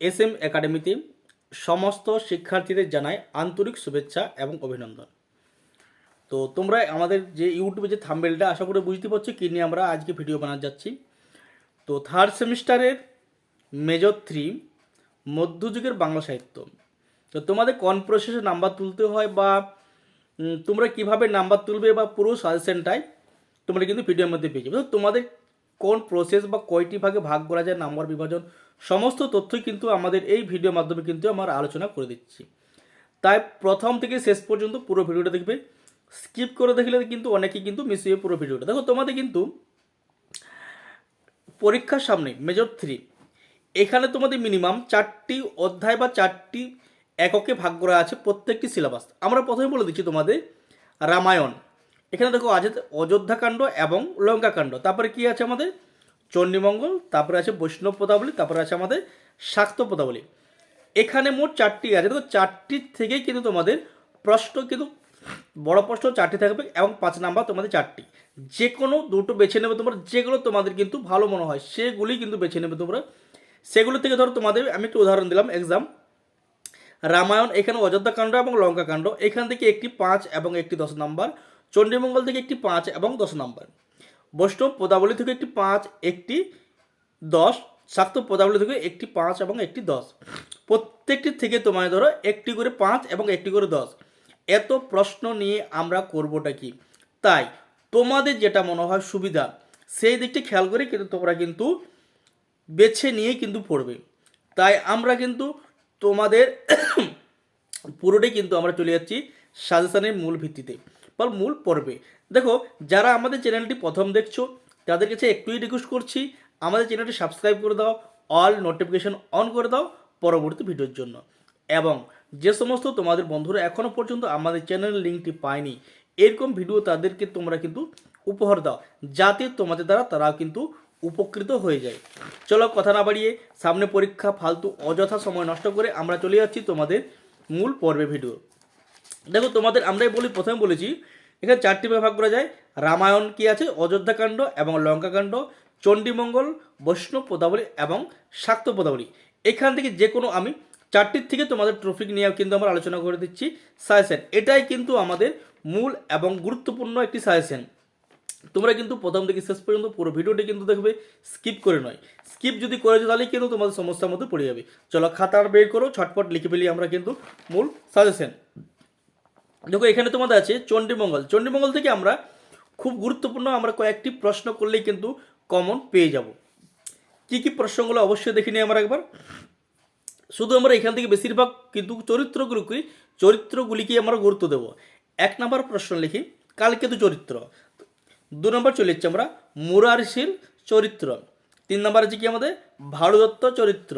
S M একাডেমিতে সমস্ত শিক্ষার্থীদের জানাই আন্তরিক শুভেচ্ছা এবং অভিনন্দন। তো তোমরা আমাদের যে ইউটিউবে যে থাম্বেলটা আশা করে বুঝতে পারছ কী নিয়ে আমরা আজকে ভিডিও বানাতে যাচ্ছি। তো থার্ড সেমিস্টারের মেজর থ্রি মধ্যযুগের বাংলা সাহিত্য। তো তোমাদের কোন প্রসেসে নাম্বার তুলতে হয় বা তোমরা কীভাবে নাম্বার তুলবে বা পুরো সাজেশনটাই তোমরা কিন্তু ভিডিওর মধ্যে পেয়ে যাবে। তো তোমাদের কোন প্রসেস বা কয়টি ভাগে ভাগ করা যায় নাম্বার বিভাজন, সমস্ত তথ্যই কিন্তু আমাদের এই ভিডিওর মাধ্যমে কিন্তু আমার আলোচনা করে দিচ্ছি। তাই প্রথম থেকে শেষ পর্যন্ত পুরো ভিডিওটা দেখবে। স্কিপ করে দেখলে কিন্তু অনেকেই কিন্তু মিস হয়ে পুরো ভিডিওটা দেখো, তোমাদের কিন্তু পরীক্ষার সামনে মেজর থ্রি এখানে তোমাদের মিনিমাম চারটি অধ্যায় বা চারটি এককে ভাগ করা আছে প্রত্যেকটি সিলেবাস আমরা প্রথমে বলে দিচ্ছি তোমাদের রামায়ণ। এখানে দেখো আছে অযোধ্যাকাণ্ড এবং লঙ্কাকাণ্ড তারপরে কি আছে আমাদের? চণ্ডীমঙ্গল, তারপরে আছে বৈষ্ণব পদাবলী, তারপরে আছে আমাদের শাক্ত পদাবলী। এখানে মোট চারটি আছে। দেখো, চারটি থেকেই কিন্তু তোমাদের প্রশ্ন কিন্তু, বড় প্রশ্ন চারটি থাকবে এবং পাঁচ নাম্বার তোমাদের চারটি। যে কোনো দুটো বেছে নেবে তোমরা, যেগুলো তোমাদের কিন্তু ভালো মনে হয়, সেগুলি কিন্তু বেছে নেবে তোমরা। সেগুলো থেকে ধরো তোমাদের, আমি একটু উদাহরণ দিলাম এক্সাম রামায়ণ, এখানে অযোধ্যা কাণ্ড এবং লঙ্কাকাণ্ড এখান থেকে একটি পাঁচ এবং একটি দশ নাম্বার। চণ্ডীমঙ্গল থেকে একটি পাঁচ এবং দশ নম্বর। বৈষ্ণব পদাবলী থেকে একটি পাঁচ, একটি দশ, শাক্ত পদাবলী থেকে একটি পাঁচ এবং একটি দশ। প্রত্যেকটি থেকে তোমায় ধরো একটি করে পাঁচ এবং একটি করে দশ। এত প্রশ্ন নিয়ে আমরা করবোটা কি? তাই তোমাদের যেটা মনে হয় সুবিধা, সেই দিকটি খেয়াল করে কিন্তু তোমরা কিন্তু বেছে নিয়ে কিন্তু পড়বে। তাই আমরা কিন্তু তোমাদের পুরোটাই কিন্তু আমরা চলে যাচ্ছি সাজেশনের মূল ভিত্তিতে। বা মূল পর্বে। দেখো, যারা আমাদের চ্যানেলটি প্রথম দেখছ, তাদের কাছে একটুই রিকোয়েস্ট করছি, আমাদের চ্যানেলটি সাবস্ক্রাইব করে দাও অল নোটিফিকেশন অন করে দাও পরবর্তী ভিডিওর জন্য। এবং যে সমস্ত তোমাদের বন্ধুরা এখনও পর্যন্ত আমাদের চ্যানেলের লিঙ্কটি পায়নি, এরকম ভিডিও তাদেরকে তোমরা কিন্তু উপহার দাও, যাতে তোমাদের দ্বারা তারাও কিন্তু উপকৃত হয়ে যায়। চলো কথা না বাড়িয়ে, সামনে পরীক্ষা, ফালতু, অযথা সময় নষ্ট করে আমরা চলে যাচ্ছি তোমাদের মূল পর্বে ভিডিও দেখো, তোমাদের আমরাই বলি, প্রথমে বলেছি, এখানে চারটি ভাগে ভাগ করা যায়। রামায়ণ কি আছে? অযোধ্যাকাণ্ড এবং লঙ্কাকাণ্ড চণ্ডীমঙ্গল, বৈষ্ণব পদাবলী এবং শাক্ত পদাবলী। এখান থেকে যে কোনো আমি চারটির থেকে তোমাদের ট্রফিক নিয়ে কিন্তু আমরা আলোচনা করে দিচ্ছি। সাজেশন এটাই কিন্তু আমাদের মূল এবং গুরুত্বপূর্ণ একটি সাজেশন তোমরা কিন্তু প্রথম থেকে শেষ পর্যন্ত পুরো ভিডিওটি কিন্তু দেখবে স্কিপ করে নয়। স্কিপ যদি করেছ তাহলে কিন্তু তোমাদের সমস্যার মধ্যে পড়ে যাবে। চলো, খাতার বের করো, ছটপট লিখে ফেলি আমরা কিন্তু মূল সাজেশন দেখো, এখানে তোমাদের আছে চণ্ডীমঙ্গল। চণ্ডীমঙ্গল থেকে আমরা খুব গুরুত্বপূর্ণ আমরা কয়েকটি প্রশ্ন করলেই কিন্তু কমন পেয়ে যাব। কি কি প্রশ্নগুলো অবশ্যই দেখে নিই আমরা একবার। শুধু আমরা এখান থেকে বেশিরভাগ কিন্তু চরিত্রগুলোকে চরিত্রগুলিকে আমরা গুরুত্ব দেব। এক নম্বর প্রশ্ন লিখি, কালকেতু চরিত্র। দু নম্বর চলে যাচ্ছে আমরা মুরারশীল চরিত্র। তিন নম্বর আছে কি আমাদের? ভারদত্ত চরিত্র।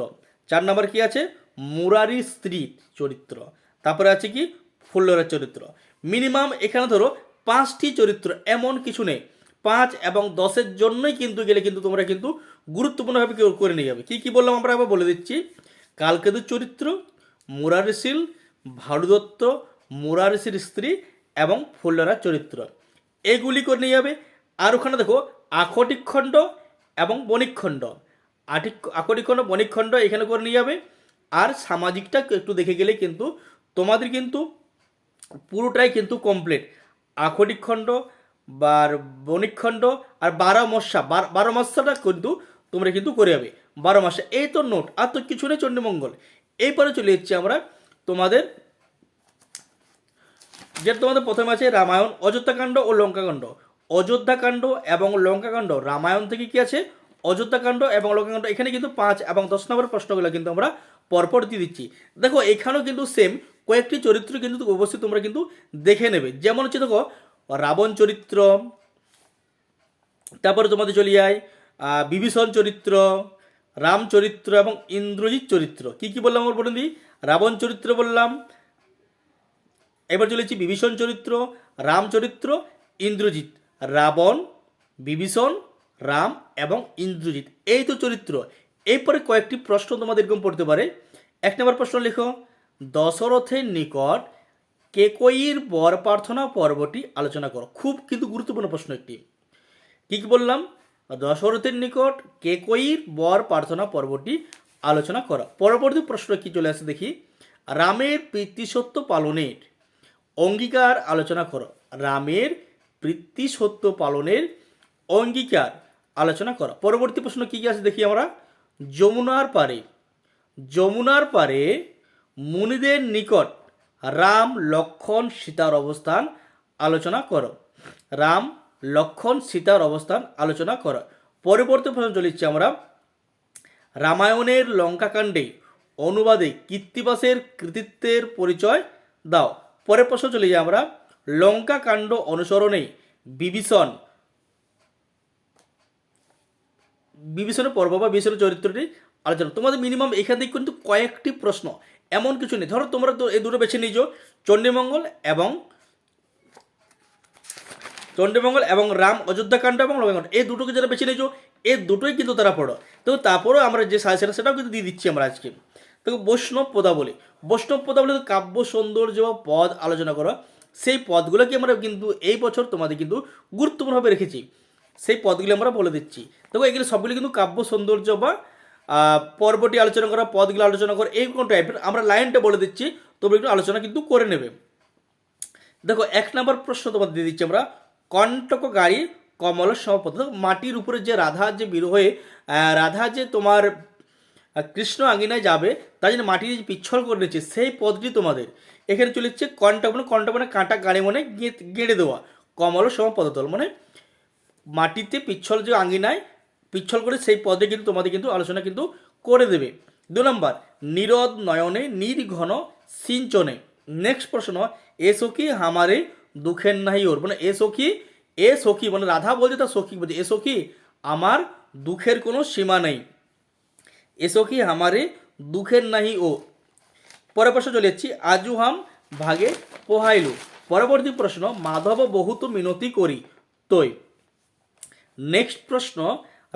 চার নম্বর কি আছে? মুরারি স্ত্রী চরিত্র। তারপরে আছে কি? ফুল্লরের চরিত্র। মিনিমাম এখানে ধরো পাঁচটি চরিত্র এমন কিছু নেই। পাঁচ এবং দশের জন্যই কিন্তু গেলে কিন্তু তোমরা কিন্তু গুরুত্বপূর্ণভাবে করে নিয়ে যাবে। কী কী বললাম আমরা আবার বলে দিচ্ছি? কালকেতুর চরিত্র মুরারিশীল ভারুদত্ত মুরারিশীর স্ত্রী এবং ফুল্লরার চরিত্র। এগুলি করে নিয়ে যাবে। আর ওখানে দেখো আখটিক খণ্ড এবং বণিকখণ্ড আটিক খণ্ড বণিকখণ্ড এখানে করে নিয়ে যাবে। আর সামাজিকটা একটু দেখে গেলে কিন্তু তোমাদের কিন্তু পুরোটাই কিন্তু কমপ্লিট আখটিক খণ্ড বা বণিকখণ্ড আর বারো মশা বারো মশাটা কিন্তু তোমরা কিন্তু করে যাবে। বারো মাসে এই তো নোট। আর তো কিছু নেই চণ্ডীমঙ্গল। এইপরে চলে যাচ্ছি আমরা তোমাদের, যেটা তোমাদের প্রথমে আছে রামায়ণ, অযোধ্যাকাণ্ড ও লঙ্কাকাণ্ড। অযোধ্যাকাণ্ড এবং লঙ্কাকাণ্ড। রামায়ণ থেকে কি আছে? অযোধ্যাকাণ্ড এবং লঙ্কাকাণ্ড। এখানে কিন্তু পাঁচ এবং দশ নম্বর প্রশ্নগুলো কিন্তু আমরা পরপর দিয়ে দিচ্ছি। দেখো, এখানেও কিন্তু সেম কয়েকটি চরিত্র কিন্তু অবশ্যই তোমরা কিন্তু দেখে নেবে। যেমন হচ্ছে দেখো, রাবণ চরিত্র, তারপরে তোমাদের চলে যায় বিভীষণ চরিত্র, রাম চরিত্র এবং ইন্দ্রজিৎ চরিত্র। কি কি বললাম আমার বলুন রাবণ চরিত্র বললাম, এবার চলেছি বিভীষণ চরিত্র, রাম চরিত্র, ইন্দ্রজিৎ। রাবণ, বিভীষণ, রাম এবং ইন্দ্রজিৎ। এই তো চরিত্র। এরপরে কয়েকটি প্রশ্ন তোমাদের এরকম পড়তে পারে। এক নম্বর প্রশ্ন লেখো দশরথের নিকট কেকইর বর প্রার্থনা পর্বটি আলোচনা করো। খুব কিন্তু গুরুত্বপূর্ণ প্রশ্ন একটি। কী কী বললাম? দশরথের নিকট কেকইর বর প্রার্থনা পর্বটি আলোচনা করা। পরবর্তী প্রশ্ন কি চলে আসে দেখি। রামের প্রীতিসত্য পালনের অঙ্গীকার আলোচনা করো। রামের প্রীতিসত্য পালনের অঙ্গীকার আলোচনা করো। পরবর্তী প্রশ্ন কি কি আছে দেখি আমরা? যমুনার পারে। যমুনার পারে মুনিদের নিকট রাম, লক্ষণ, সীতার অবস্থান আলোচনা করো। রাম, লক্ষণ, সীতার অবস্থান আলোচনা করো। পরবর্তী প্রশ্ন চলেছি আমরা, রামায়ণের লঙ্কাকাণ্ডে অনুবাদে কীর্তিবাসের কৃতিত্বের পরিচয় দাও। পরের প্রশ্ন চলে যাই আমরা, লঙ্কাকাণ্ড অনুসরণে বিভীষণ, বিভীষণের পর্ব বা বিভীষণের চরিত্রটি আলোচনা। তোমাদের মিনিমাম এখান থেকে কিন্তু কয়েকটি প্রশ্ন এমন কিছু নেই। ধরো তোমরা তো এই দুটো বেছে নিয়েছো, চণ্ডীমঙ্গল এবং চণ্ডীমঙ্গল এবং রাম অযোধ্যাকাণ্ড এবং লঙ্কাকাণ্ড এই দুটোকে যারা বেছে নিয়েছো, এই দুটোই কিন্তু তারা পড়ো। তো তারপরেও আমরা যে সাজেশন সেটাও কিন্তু দিয়ে দিচ্ছি আমরা আজকে। তো বৈষ্ণব পদাবলী বৈষ্ণব পদাবলী কাব্য, সৌন্দর্য বা পদ আলোচনা করা। সেই পদগুলোকে আমরা কিন্তু এই বছর তোমাদের কিন্তু গুরুত্বপূর্ণভাবে রেখেছি। সেই পদগুলি আমরা বলে দিচ্ছি। দেখো এগুলো সবগুলি কিন্তু কাব্য, সৌন্দর্য বা পর্বটি আলোচনা করা পদগুলো আলোচনা করা এই কোনো টাইপের আমরা লাইনটা বলে দিচ্ছি তোমরা একটু আলোচনা কিন্তু করে নেবে। দেখো এক নম্বর প্রশ্ন তোমাদের দিয়ে দিচ্ছি আমরা। কণ্টক গাড়ি কমল সমাপত দেখো, মাটির উপরে যে রাধা যে বিরহ রাধা যে তোমার কৃষ্ণ আঙিনায় যাবে তার জন্য মাটির যে পিচ্ছল করে নিচ্ছে সেই পদটি তোমাদের। এখানে চলে যাচ্ছে কণ্টক মানে কণ্টক মানে কাঁটা গাড়ি মানে গেঁড়ে দেওয়া। কমল সম পদতল মানে মাটিতে পিচ্ছল যে আঙ্গিনায় পিচ্ছল করে সেই পদে কিন্তু তোমাদের কিন্তু আলোচনা কিন্তু করে দেবে। দু নম্বর, নিরদ নয়নে নির্ঘন সিঞ্চনে। নেক্সট প্রশ্ন এ সখী হামারে দুঃখের নাহি ওর? মানে এ সখী এ সখী মানে রাধা বলছে তার সখী বলছে এ সখী আমার দুঃখের কোনো সীমা নেই। এ সখী হামারে দুঃখের নাহি ও? পরের প্রশ্ন চলে যাচ্ছি, আজু হাম ভাগে পোহাইলু। পরবর্তী প্রশ্ন, মাধব বহুত মিনতি করি তৈ নেক্সট প্রশ্ন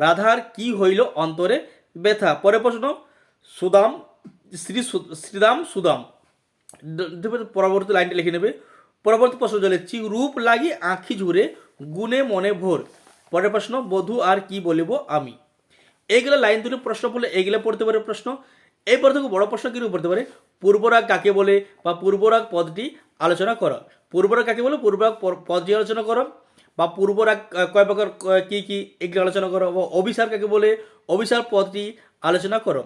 রাধার কি হইল অন্তরে ব্যথা? পরের প্রশ্ন, সুদাম, শ্রী শ্রীরাম সুদাম। পরবর্তী লাইনটা লিখে নেবে। পরবর্তী প্রশ্ন চলে রূপ লাগি আঁখি ঝুরে গুণে মনে ভোর। পরের প্রশ্ন, বধূ আর কি বলিব আমি? এইগুলো লাইন তুলে প্রশ্ন পড়লে এইগুলো পড়তে পারে প্রশ্ন। এরপর থেকে বড় প্রশ্ন কিন্তু পড়তে পারে? পূর্বরাগ কাকে বলে? বা পূর্বরাগ পদটি আলোচনা করো। পূর্বরাগ কাকে বলে? পূর্বরাগ পদটি আলোচনা করো। বা পূর্বরা কয় প্রকার, ক- কি এগুলো আলোচনা করো বা অভিসার কাকে বলে অভিসার পদটি আলোচনা করো।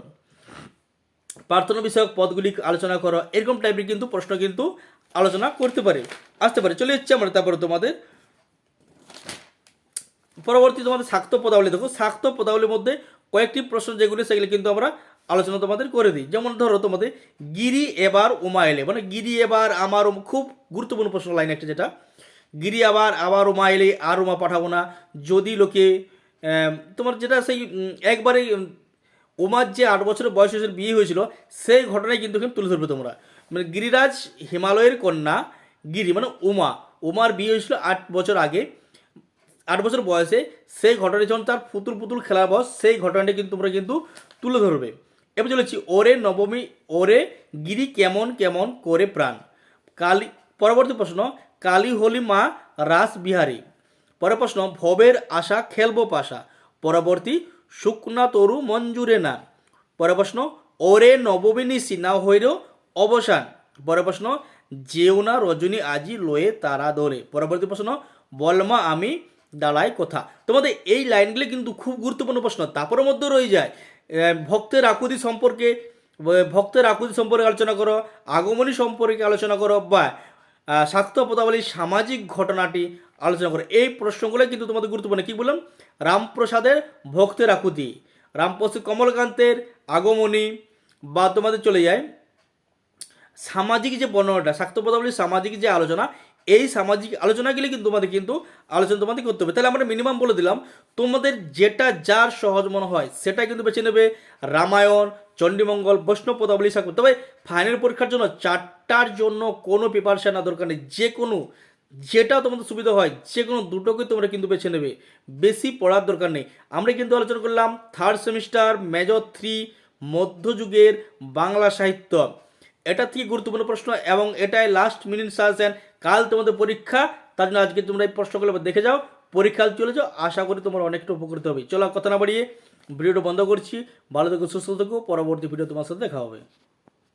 প্রার্থনা বিষয়ক পদগুলি আলোচনা করো। এরকম টাইপের কিন্তু প্রশ্ন কিন্তু আলোচনা করতে পারে, আসতে পারে। চলে যাচ্ছে আমরা তারপরে তোমাদের। পরবর্তী তোমাদের শাক্ত পদাবলী। দেখো, শাক্ত পদাবলীর মধ্যে কয়েকটি প্রশ্ন যেগুলি, সেগুলি কিন্তু আমরা আলোচনা তোমাদের করে দিই। যেমন ধরো তোমাদের, গিরি এবার উমা এলে মানে গিরি এবার আমার খুব গুরুত্বপূর্ণ প্রশ্ন লাইন একটা যেটা। গিরি আবার আবার উমা এলে আর উমা পাঠাবো না। যদি লোকে তোমার যেটা সেই একবারে উমার যে আট বছরের বয়স হয়েছিল, বিয়ে হয়েছিল, সেই ঘটনায় কিন্তু এখানে তুলে ধরবে তোমরা। মানে গিরিরাজ হিমালয়ের কন্যা, গিরি মানে উমা। উমার বিয়ে হয়েছিল আট বছর আগে। আট বছর বয়সে সেই ঘটনা যখন তার পুতুল পুতুল খেলার বয়স, সেই ঘটনাটা কিন্তু তোমরা কিন্তু তুলে ধরবে। এবার চলেছি ওরে নবমী, ওরে গিরি কেমন কেমন করে প্রাণ? কালী, পরবর্তী প্রশ্ন কালী হলি মা রাস বিহারী। পরের প্রশ্ন, ভবের আশা খেলব পাশা। পরবর্তী, শুকনা তরু মঞ্জুরে না। পরের প্রশ্ন, ওরে নবমিনী সিনা হইর অবসান। পরের প্রশ্ন, যেও না রজনী আজি লয়ে তারা দরে। পরবর্তী প্রশ্ন বলমা আমি দাঁড়াই কথা? তোমাদের এই লাইনগুলি কিন্তু খুব গুরুত্বপূর্ণ প্রশ্ন। তারপরের মধ্যে রয়ে যায় ভক্তের আকুতি সম্পর্কে ভক্তের আকুতি সম্পর্কে আলোচনা করো, আগমনী সম্পর্কে আলোচনা করো বা শাক্ত পদাবলীর সামাজিক ঘটনাটি আলোচনা করে। এই প্রশ্নগুলো কিন্তু তোমাদের গুরুত্বপূর্ণ। কি বললাম? রামপ্রসাদের ভক্তের আকুতি। রামপ্রসাদ কমলকান্তের আগমনী বা তোমাদের চলে যায়। সামাজিক যে বর্ণনাটা, স্বাস্থ্য পদাবলীর সামাজিক যে আলোচনা এই সামাজিক আলোচনাগুলি কিন্তু তোমাদের কিন্তু আলোচনা তোমাদের করতে হবে। তাহলে আমরা মিনিমাম বলে দিলাম, তোমাদের যেটা যার সহজ মনে হয় সেটা কিন্তু বেছে নেবে রামায়ণ, চণ্ডীমঙ্গল, বৈষ্ণব পদাবলী শাক্ত তবে ফাইনাল পরীক্ষার জন্য চারটার জন্য কোনো প্রিপারেশন না দরকার নেই। যে কোনো, যেটা তোমাদের সুবিধা হয়, যে কোনো দুটোকে তোমরা কিন্তু বেছে নেবে। বেশি পড়ার দরকার নেই। আমরা কিন্তু আলোচনা করলাম থার্ড সেমিস্টার মেজর থ্রি মধ্যযুগের বাংলা সাহিত্য। এটা থেকে গুরুত্বপূর্ণ প্রশ্ন এবং এটাই লাস্ট মিনিট সাজেশন কাল তোমাদের পরীক্ষা, তার জন্য আজকে তোমরা এই প্রশ্নগুলো দেখে যাও, পরীক্ষা চলে যাও আশা করি তোমার অনেকটা উপকৃত হবে। চলো কথা না বাড়িয়ে ভিডিওটা বন্ধ করছি, ভালো থেকো, সুস্থ থেকো, পরবর্তী ভিডিও তোমার সাথে দেখা হবে।